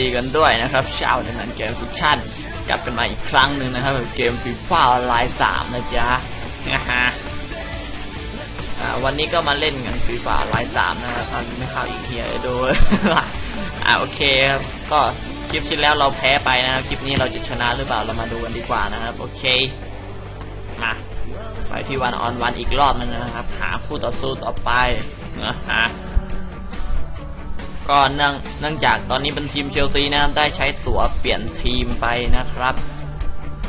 ดีกันด้วยนะครับชาวในนั้นเกมทุกท่นกลับกันมาอีกครั้งหนึ่งนะครับเกมฟีฟ่าออนไลน์สามนะจ๊ะวันนี้ก็มาเล่นกันฟีฟ่าออนไลน์สามนะครับอะไม่เข้าอีกเทียโดูอ่าโอเคครับก็คลิปที่แล้วเราแพ้ไปนะครับคลิปนี้เราจะชนะหรือเปล่าเรามาดูกันดีกว่านะครับโอเคมาไปที่วันออนวันอีกรอบนึงนะครับ หาคู่ต่อสู้ต่อไปนะฮะ ก็เนื่องเนื่องจากตอนนี้เป็นทีมเชลซีนะครับได้ใช้ตั๋วเปลี่ยนทีมไปนะครับ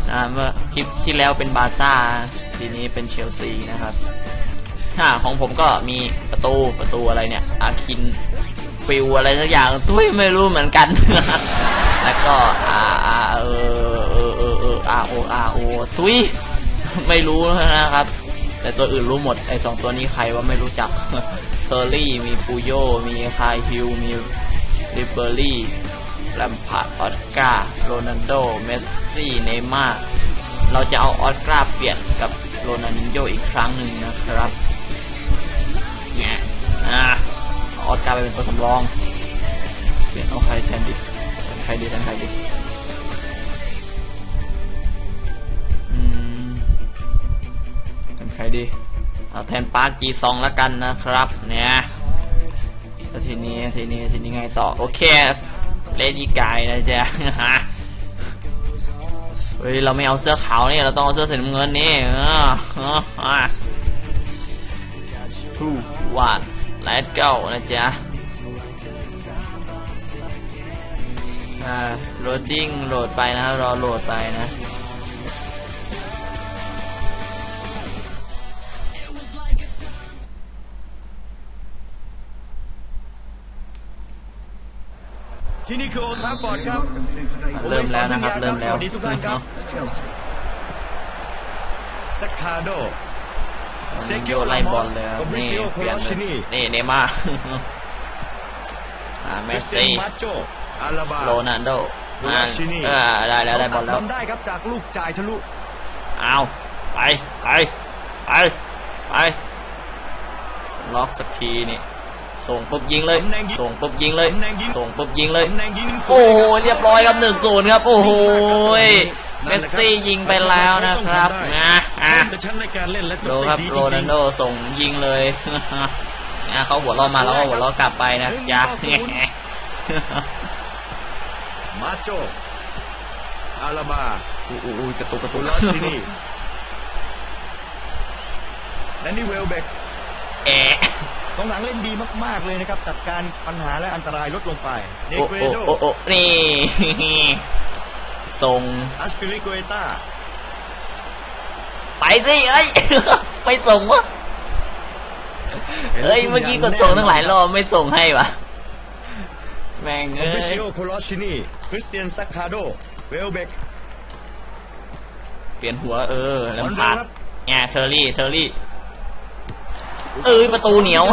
นะเมื่อคลิปที่แล้วเป็นบาร์ซ่าทีนี้เป็นเชลซีนะครับฮ่าของผมก็มีประตูประตูอะไรเนี่ยอาคินฟิลอะไรสักอย่างตุ้ยไม่รู้เหมือนกัน แล้วก็อาอาเออเออเออเอออาโออาโอตุ้ยไม่รู้นะครับ แต่ตัวอื่นรู้หมดไอสองตัวนี้ใครว่าไม่รู้จัก อร์รี่ มีปูโย มีคายฮิลมีริเบอรี่แลมพาร์ดออสการ์โรนัลโด เมสซี่ เนย์ม่าร์เราจะเอาออสการ์เปลี่ยนกับโรนันโยอีกครั้งหนึ่งนะครับเนี่ยอะออสการ์ไปเป็นตัวสำรอง เปลี่ยนเอาใครแทนดิแทนใครดีแทนใครดีอืมแทนใครดี เอาแทนปาร์กจีซองแล้วกันนะครับ เนี่ยแล้วทีนี้ทีนี้ทีนี้ไงต่อ โอเคเลดี้กายนะจ๊ะเฮ้ยเราไม่เอาเสื้อขาวนี่เราต้องเอาเสื้อสีน้ำเงินนี่ทูวันไลท์เก้านะจ๊ะอ่าโหลดดิ้งโหลดไปนะครับรอโหลดไปนะ ที่นี่คือโอทราฟอร์ดครับเริ่มแล้วนะครับเริ่มแล้ว สวัสดีทุกท่านครับสักคาโดเซกิโอไล่บอลเลยครับกับนี่ Mauricio เปลี่ยนเลย Colaccini นี่เนย์มาร์อ่าเมเมสสซี่ซี่มาโจอาลาบาโรนัลโดโรอ่านัลชินีเออได้แล้วได้บอลแล้วทำได้ครับจากลูกจ่ายทะลุเอาไปไปไปไปล็อกสักทีนี่ ส่งปุ๊บยิงเลยตำแหน่งยิงส่งปุ๊บยิงเลยตำแหน่งยิงส่งปุ๊บยิงเลยตำแหน่งยิงสวยโอ้โหคเรียบร้อยครับหนึ่งศูนย์ครับ โอ้โห เมนั่นสแหละครับซี่ยิงไปแล้วนะครับนะอะแต่ฉันในการเล่นและดูครับโรนัลโดส่งยิงเลยนะเขาหัวเราะมาแล้วก็หัวเราะกลับไปนะยามาโจอาลาบาอู้อู้อู้กระตุกกระโคตุกลาชินีแดนนี่เวลเบกแอะก องหลังเล่นดีมากๆเลยนะครับ จัดการปัญหาและอันตรายลดลงไปเนโอ้เกรโอ้โดโอ้โอ้นี่ส่งอัสปิริโกเอต้าไปสิเอ้ยไปส่งวะเอ้ยเมื่อกี้กดส่งตั้งหลายรอบไม่ส่งให้วะแม่งออเอ้ฟิยเชียลโคลอชินีคริสเตียนซักคาโดเวลเบกเปลี่ยนหัวเออแลมบอลพาร์ดเร็วครับแง่เทอร์รี่เทอร์รี่ เอ้ยประตูเหนียว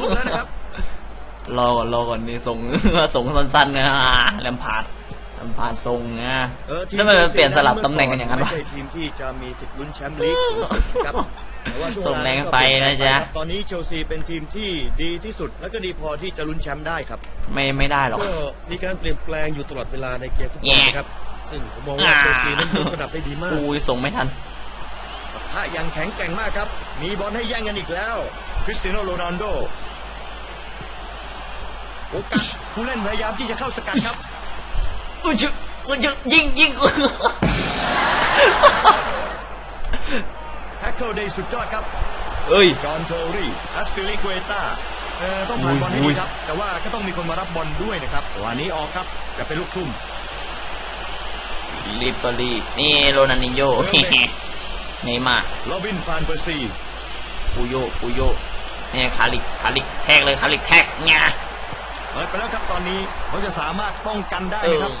ลุกแล้วนะครับรอก่อนรอก่อนนี่ส่งส่งสั้นๆนะแลมพาร์ดแลมพาร์ดส่งนะเออทีแล้วทำไมมันเปลี่ยนสลับตำแหน่งกันอย่างนั้นวะไม่ใช่ทีมที่จะมีสิทธิ์ลุ้นแชมป์ลีกสูงสุดครับแต่ว่าช่วส่งแรงเวลาไปนะจ๊ะ ตอนนี้เชลซีเป็นทีมที่ดีที่สุด และก็ดีพอที่จะลุ้นแชมป์ได้ครับ ไม่ไม่ได้หรอก ก็มีการเปลี่ยนแปลงอยู่ตลอดเวลาในเกมฟุตบอลแย่นะครับ ซึ่งผมมองว่าเชลซีนั้นยกระดับได้ดีมาก อุ้ยส่งไม่ทัน ถ้ายังแข็งแกร่งมากครับ มีบอลให้แย่งกันอีกแล้ว คริสเตียโนโรนัลโดโอกาสผู้เล่นพยายามที่จะเข้าสกัดครับอุ้ยจึอุ้ยจึยิงยิงแท็กเกิลได้สุดยอดครับเอ้ยจอห์นโทรี่อัสปิลิเกต้าเอ่อต้องผ่านบอลให้อุ้ดียครับ แต่ว่าก็ต้องมีคนมารับบอลด้วยนะครับวันนี้ออกครับจะเป็นลูกทุ่มลิเบอรี่นี่โรนันนิโย เนย์มาร์โรบินฟานเปอร์ซีปูโยปูโยเนี่ยคาลิกคาลิกแทกเลยคาลิกแทกเนี่ยเปิดไปแล้วครับตอนนี้เขาจะสามารถป้องกันได้เอนะอครับ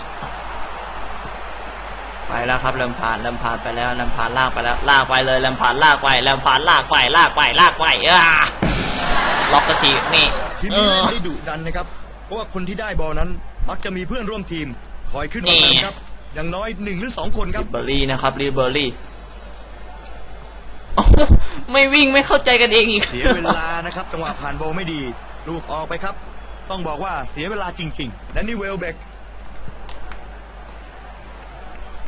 ไปแล้วครับลำพานลำพานไปแล้วลำพานลากไปแล้วลากไปเลยลำพานลากไปลำพานลากไปลากไปลากไปอ่าล็อกสกทีนี่ทีมเอนี้อเล่นได้ดุดันนะครับ เพราะว่าคนที่ได้บอลนั้น มักจะมีเพื่อนร่วมทีม คอยขึ้นมานี่เติมครับอย่างน้อยหนึ่งหรือสองคนคลิรับเบอรี่นะครับลิเบอรี่ โอ้โหไม่วิ่งไม่เข้าใจกันเองอีก เสียเวลานะครับจังหวะผ่านโบอลไม่ดี ลูกออกไปครับ ต้องบอกว่าเสียเวลาจริงๆแดนนี่เวลเบก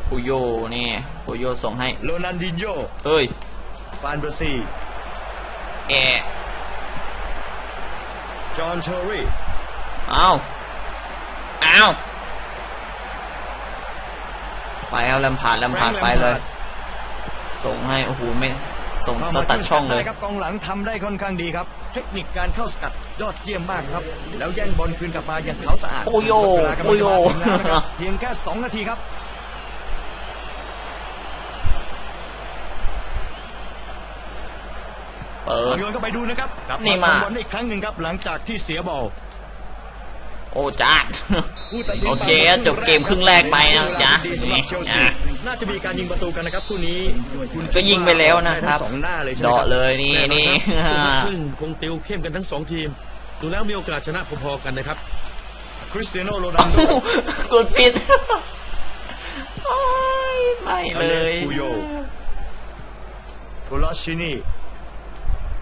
ปุโยนี่ปุโยส่งให้ โรนันดินโยเอ้ย ฟานเบอร์ซีแอะจอห์นเทอร์รี่เอาเอาไปเอาลำผ่านลำผ่านไปเลย ส่งให้โอ้โหไม่ส่งเข้าสมาตัดช่องเลย ได้ครับกองหลังทำได้ค่อนข้างดีครับ เทคนิคการเข้าสกัดยอดเยี่ยมมากครับ แล้วแย่งบอลคืนกลับมาอย่างเขาสะอาดโอ้โยเวลากำลังโอ้โยจะมาถึงแล้วนะครับเพียงแค่2นาทีครับ เปิด โยนเข้าไปดูนะครับกลับนี่มา ทำบอลอีกครั้งหนึ่งครับหลังจากที่เสียบอล โอ้จ้าผู้ตัดสินโอเคจบเกมครึ่งแรกไปนะจ๊ะดีสำหรับเชลซีนะน่าจะมีการยิงประตูกันนะครับคู่นี้คุณก็ยิงไปแล้วนะครับได้ทั้งสองหน้าเลยใช่ไหมคเดาะรับเลยนี่แน่นอนนี่ครับครึ่งครึ่งคงติวเข้มกันทั้งสองทีมดูแล้วมีโอกาสชนะพอๆกันนะครับคริสเตียโนโรนัลโดกดผิดโอ้ยไม่เลยอเลสปูโยโกลอชินี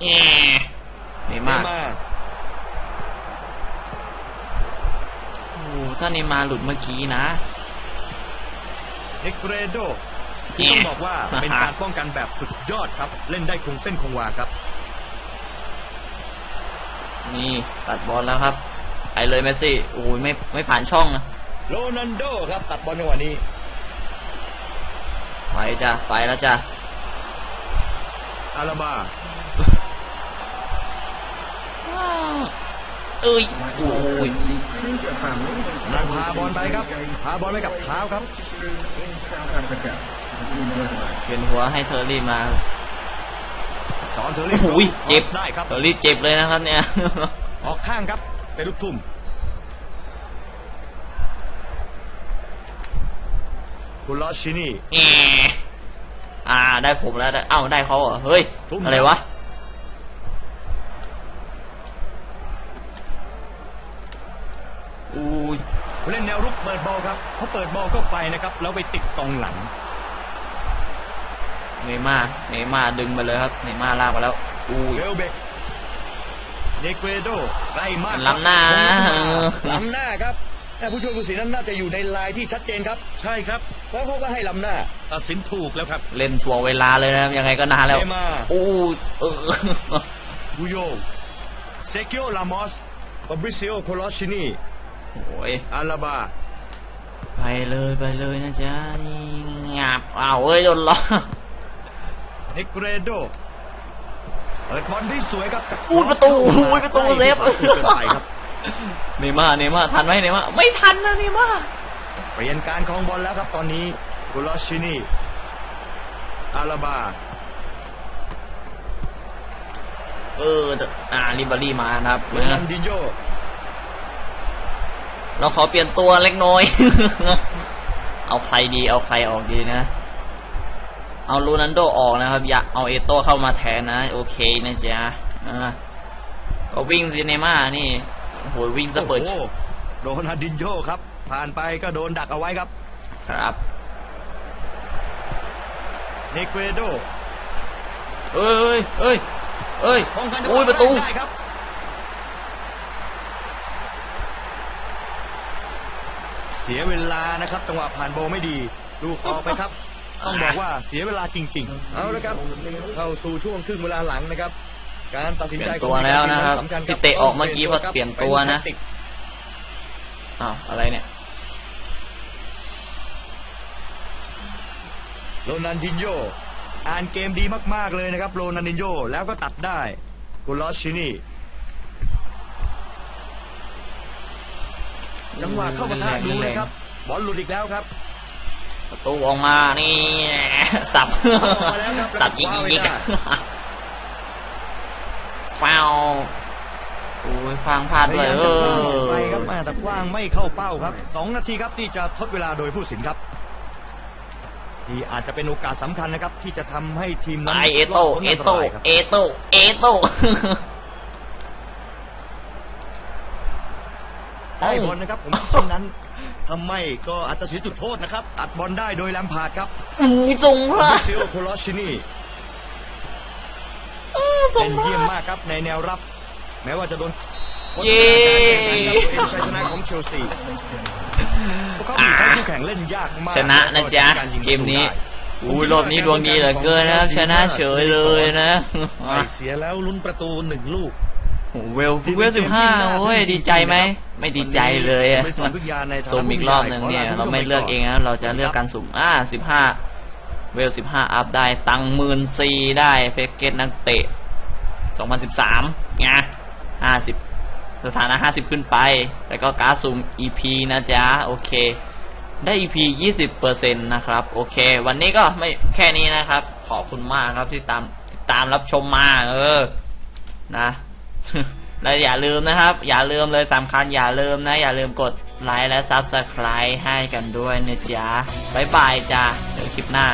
แง่นี่เนมาก มาร์ โอ้โห ถ้าเนย์มาร์หลุดเมื่อกี้นะเนกเรโดที่ต้องบอกว่าเป็นการป้องกันแบบสุดยอดครับ เล่นได้คงเส้นคงวาครับ นี่ตัดบอลแล้วครับไปเลยเมสซี่โอ้ยไม่ไม่ผ่านช่องนะโรนันโดครับตัดบอลจังหวะนี้ ไปจ้ะไปแล้วจ้ะอาราบา เอ้ยโอ้ยนางพาบอลไปครับ พาบอลไปกับเท้าครับ เปลี่ยนหัวให้เทอร์รี่มาจอห์นเทอร์โอ้รี่โหเจ็บได้ครับเทอร์รี่เจ็บเลยนะครับเนี่ย ออกข้างครับ เป็นลูกทุ่มกุลอชินีแง่อ่าได้ผมแล้วได้เอ้าได้เขาเหรอ เฮ้ยทุ่มอะไรวะ อุ้ยเล่นแนวรุกเปิดบอลครับพอเปิดบอลก็ไปนะครับ แล้วไปติดกองหลัง เนย์มาร์เนย์มาร์ดึงไปเลยครับ เนย์มาร์ลากไปแล้วอุ้ยเวลเบกเนเกรโดใกล้มากล้ำหน้านะล้ำหน้าครับแต่ผู้ช่วยผู้สินนั้นน่าจะอยู่ในลายที่ชัดเจนครับ ใช่ครับ แล้วเขาก็ให้ล้ำหน้าตัดสินถูกแล้วครับ เล่นถ่วงเวลาเลยนะครับยังไงก็นานแล้วเนย์มาร์อู้เออบุโยเซกิโอลามอสฟาบริซิโอโคลอชินี โอ้ยอาลาบา ไปเลยไปเลยนะจ๊ะนี่งับอ้าวเอ้ยโดนล้อเนเกรโดเปิดบอลที่สวยครับแต่อุ้ยประตูอุ้ยประตูเซฟใกล้ที่สุดเกินไปครับเนย์มาร์เนย์มาร์ทันไหมเนย์มาร์ไม่ทันนะเนย์มาร์เปลี่ยนการครองบอลแล้วครับตอนนี้กุลอชินีอาลาบาเออแต่อ่าลิบารี่มานะครับโรนันดินโย เราขอเปลี่ยนตัวเล็กน้อย เอาใครดีเอาใครออกดีนะ เอาโรนันโดออกนะครับ อย่าเอาเอโต้เข้ามาแทนนะ โอเคนะจ๊ะอ่าก็วิ่งซีเนมานี่โหวิ่งสะเปิดโอ้โหโรนันดินโยครับ ผ่านไปก็โดนดักเอาไว้ครับ ครับเนเกรโดเอ้ยเอ้ยเอ้ยป้องกันจังหอุ้วะยประตู สียเวลานะครับ จังหวะผ่านโบอลไม่ดี ลูกออกไปครับ ต้องบอกว่าเสียเวลาจริง ๆ เอาละครับ เข้าสู่ช่วงครึ่งเวลาหลังนะครับ การตัดสินใจเปลี่ยนตัวแล้วนะครับสำคัญที่เตะออกเมื่อกี้เพราะเปลี่ยนตัวนะเป็แท็กติกอ้าวอะไรเนี่ยโรนันดินโยอ่านเกมดีมากๆเลยนะครับโรนันดินโยแล้วก็ตัดได้กุลอสชินี จังหวะเข้าปะทะแรงๆดูนะครับ บอลหลุดอีกแล้วครับประตูออกมานี่สับออกมาแล้วครับสับยิกแล้วก็ยิกคว้าไว้ได้ฟาวโอ้ยพังพลาดพเลยยายามเอจะกว้างออกไปอครับมาแต่กว้างไม่เข้าเป้าครับสองนาทีครับที่จะทดเวลาโดยผู้สินครับที่อาจจะเป็นโอกาสสำคัญนะครับ ที่จะทำให้ทีมนั้นไอเอโต้รดพ้นเออันตโต้รายครับเอโต้เอโต้ ได้บอลนะครับผมคิดเช่นนั้นทำไมก็อาจจะเสียจุดโทษนะครับ ตัดบอลได้โดยแลมพาร์ดครับอู้ยทรงพระซิโอโคลอชินีเออทรงเล่นพเยี่ยมระมากครับในแนวรับ แม้ว่าจะโดนเย้ เป็นชัยชนะของเชลซีพวกเขาบีบให้คู่แข่งเล่นยากมากชนะนะจ๊ะ แล้วก็ใช้ารยิงเกมนี้ประตูได้ อุ้ยรอบนี้ดวงดีเหลือเกินนะครับ ชนะเฉยเลยนะไม่เสียแล้วลุ้นประตูหนึ่งลูก โอ้โหเวลเวลสิบห้าโอ้ยดีใจไหมไม่ดีใจเลยอะไม่สอนวิทยาในฐานะสุ่มอีกรอบหนึ่งเนี่ยเราไม่เลือกเองนะเราจะเลือกการสุ่มอ่าสิบห้าเวลสิบห้าอัพได้ตังค์หมื่นซีได้เพกเกตนักเตะสองพันสิบสามไงห้าสิบสถานะห้าสิบขึ้นไป แล้วก็การดสุ่ม EP นะจ๊ะโอเค ได้ EP 20%นะครับ โอเค วันนี้ก็ไม่แค่นี้นะครับ ขอบคุณมากครับที่ตามติดตามรับชมมาเออนะ และอย่าลืมนะครับ อย่าลืมเลยสำคัญอย่าลืมนะ อย่าลืมกดไลค์และ Subscribe ให้กันด้วยนะจ๊ะ บ๊ายบายจ้าเดี๋ยวคลิปหน้า